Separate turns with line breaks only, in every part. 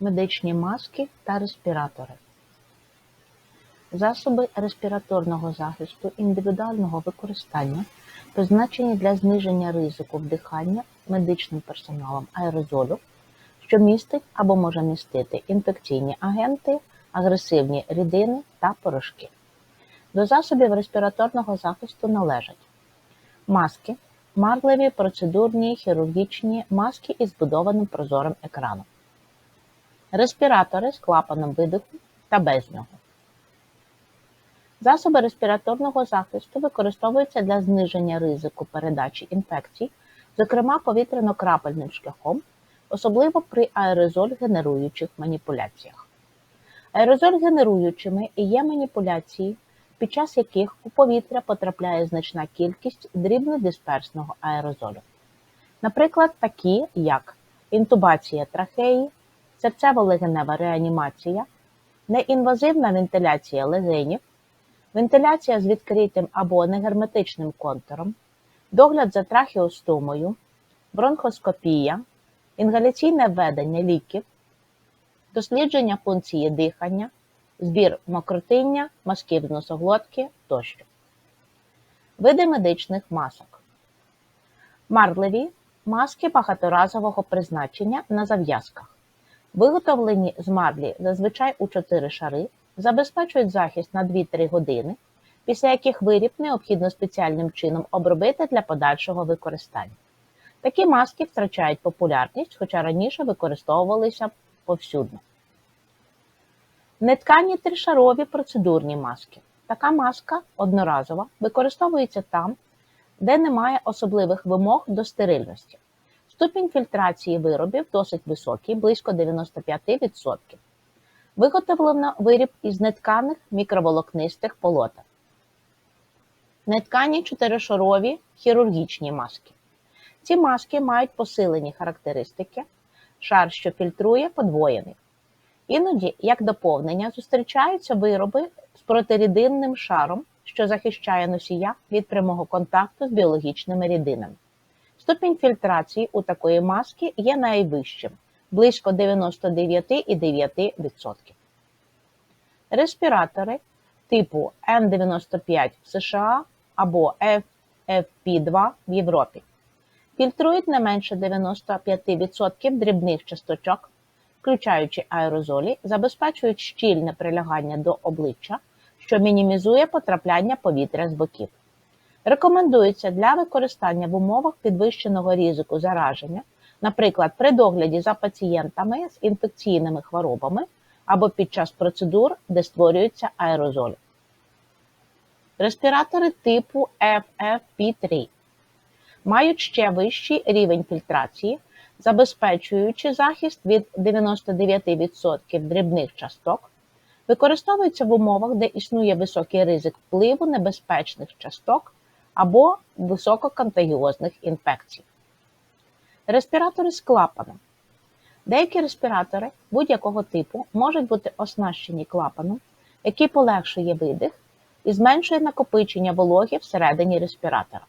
медичні маски та респіратори. Засоби респіраторного захисту індивідуального використання призначені для зниження ризику вдихання медичним персоналом аерозолю, що містить або може містити інфекційні агенти, агресивні рідини та порошки. До засобів респіраторного захисту належать маски, марливі, процедурні, хірургічні маски із збудованим прозорим екраном, респіратори з клапаном видиху та без нього. Засоби респіраторного захисту використовуються для зниження ризику передачі інфекцій, зокрема повітряно-крапельним шляхом, особливо при аерозоль-генеруючих маніпуляціях. Аерозоль-генеруючими і є маніпуляції, під час яких у повітря потрапляє значна кількість дрібнодисперсного аерозолю. Наприклад, такі, як інтубація трахеї, серцево-легенева реанімація, неінвазивна вентиляція легенів, вентиляція з відкритим або негерметичним контуром, догляд за трахеостомою, бронхоскопія, інгаляційне введення ліків, дослідження функції дихання, збір мокротиння, мазків з носоглотки тощо. Види медичних масок. Марливі маски багаторазового призначення на зав'язках. Виготовлені з марлі зазвичай у 4 шари, забезпечують захист на 2-3 години, після яких виріб необхідно спеціальним чином обробити для подальшого використання. Такі маски втрачають популярність, хоча раніше використовувалися повсюдно. Неткані тришарові процедурні маски. Така маска одноразова використовується там, де немає особливих вимог до стерильності. Ступінь фільтрації виробів досить високий, близько 95%. Виготовлено виріб із нетканих мікроволокнистих полотен. Неткані чотиришарові хірургічні маски. Ці маски мають посилені характеристики, шар, що фільтрує, подвоєний. Іноді, як доповнення, зустрічаються вироби з протирідинним шаром, що захищає носія від прямого контакту з біологічними рідинами. Ступінь фільтрації у такої маски є найвищим близько 99,9%. Респіратори типу N95 в США або FFP2 в Європі фільтрують не менше 95% дрібних часточок, включаючи аерозолі, забезпечують щільне прилягання до обличчя, що мінімізує потрапляння повітря з боків. Рекомендується для використання в умовах підвищеного ризику зараження, наприклад, при догляді за пацієнтами з інфекційними хворобами або під час процедур, де створюються аерозолі. Респіратори типу FFP3 мають ще вищий рівень фільтрації, забезпечуючи захист від 99% дрібних часток, використовуються в умовах, де існує високий ризик впливу небезпечних часток або висококонтагіозних інфекцій. Респіратори з клапаном. Деякі респіратори будь-якого типу можуть бути оснащені клапаном, який полегшує видих і зменшує накопичення вологи всередині респіратора.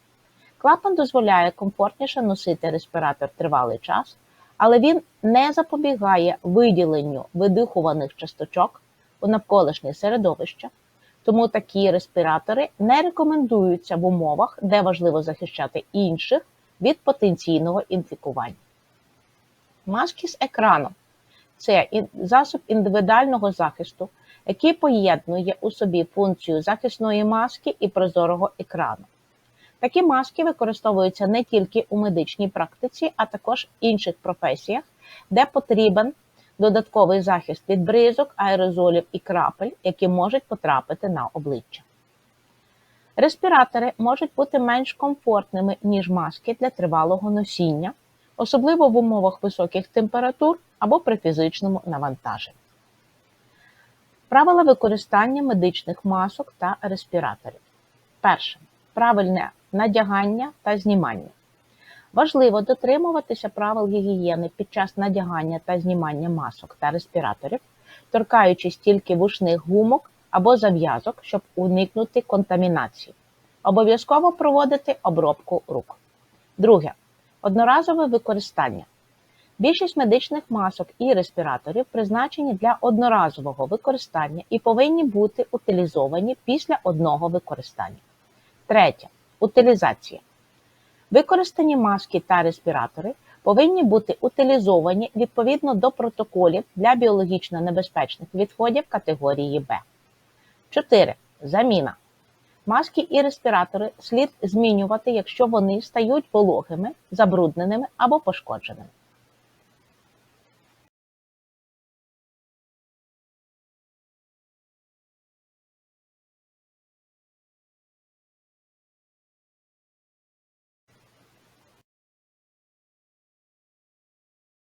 Клапан дозволяє комфортніше носити респіратор тривалий час, але він не запобігає виділенню видихуваних часточок у навколишнє середовище, тому такі респіратори не рекомендуються в умовах, де важливо захищати інших від потенційного інфікування. Маски з екраном це засіб індивідуального захисту, який поєднує у собі функцію захисної маски і прозорого екрану. Такі маски використовуються не тільки у медичній практиці, а також інших професіях, де потрібен додатковий захист від бризок, аерозолів і крапель, які можуть потрапити на обличчя. Респіратори можуть бути менш комфортними, ніж маски для тривалого носіння, особливо в умовах високих температур або при фізичному навантаженні. Правила використання медичних масок та респіраторів. Перше. Правильне надягання та знімання. Важливо дотримуватися правил гігієни під час надягання та знімання масок та респіраторів, торкаючись тільки вушних гумок або зав'язок, щоб уникнути контамінації. Обов'язково проводити обробку рук. Друге. Одноразове використання. Більшість медичних масок і респіраторів призначені для одноразового використання і повинні бути утилізовані після одного використання. Третє. Утилізація. Використані маски та респіратори повинні бути утилізовані відповідно до протоколів для біологічно небезпечних відходів категорії Б. 4. Заміна. Маски і респіратори слід змінювати, якщо вони стають вологими, забрудненими або пошкодженими.